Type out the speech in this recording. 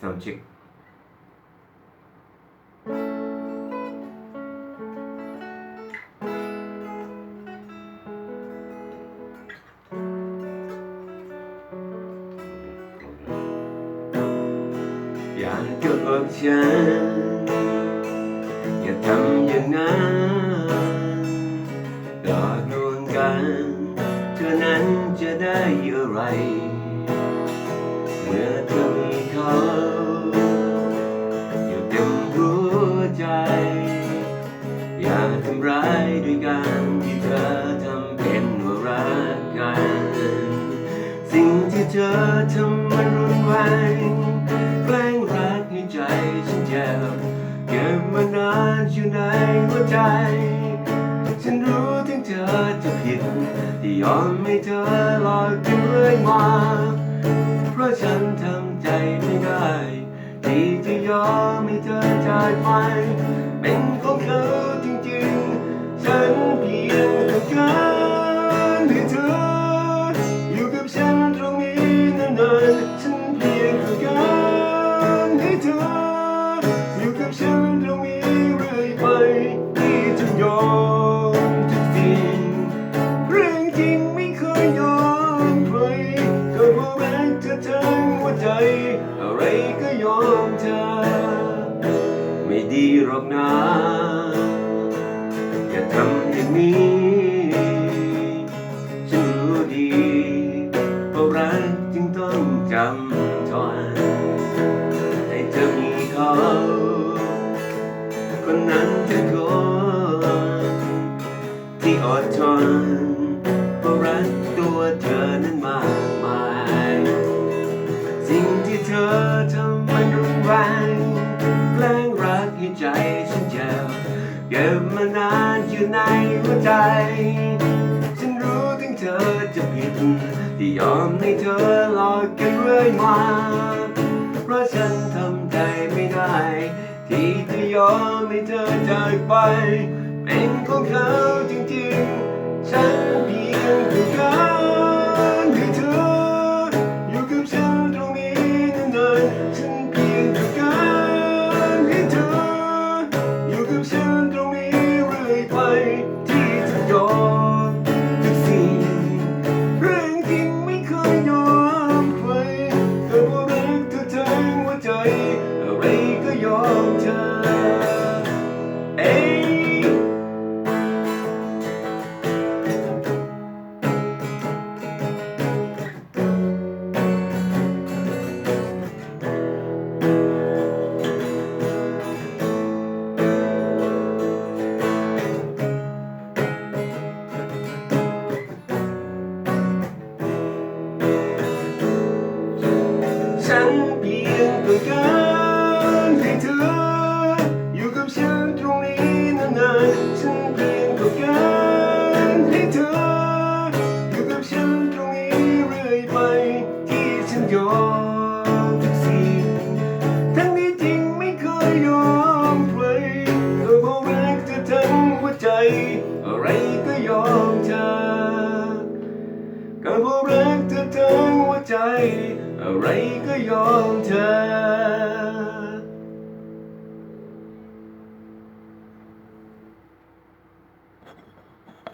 sound check อย่าเกิดฉันอย่าทำอย่างนั้นหลอกลวงกันเธอนั้นจะได้อะไรเมื่อเธอ ใจ อย่าทำร้ายด้วยการที่เธอทำเป็นว่ารักกัน สิ่งที่เธอทำมันรุนแรงแกล้งรักให้ใจฉันเจ็บเก็บมานานอยู่ในหัวใจ ฉันรู้ถึงเธอจะผิดที่ยอมให้เธอหลอกกันเรื่อยมา เพราะฉันทำใจไม่ ได้ที่จอให้เธอจากไป เป็นของเขาจริงๆ ฉันเพียงต้องการให้เธอ อยู่กับฉันตรงนี้นานๆ ฉันเพียงต้องการให้เธอ อยู่กับฉันตรงนี้เรื่อยไปที่จะยอมทุกสิ่งเรื่องจริงไม่เคยยอมใครก็เพราะรักเธอทั้งหัวใจ อะไรก็ยอมเธอ ดีหรอกนะ อย่าทำอย่างนี้ ฉันรู้ดีเพราะรักจึงต้องจำทนให้เธอมีเขาคนนั้นคือคนที่อดทนเพราะรักตัวเธอนั้นมากมาย สิ่งที่เธอทำ ก็บมานานอยู่ในหัวใจ ฉันรู้ถึงเธอจะผิดที่ยอมให้เธอหลอกกันเรื่อยมา เพราะฉันทำใจไม่ได้ ที่จะยอมให้เธอจากไป เป็นของเขาจริงๆ ฉันเพียง ก็ย เพราะรักเธอทั้งหัวใจ อะไรก็ยอมเธอ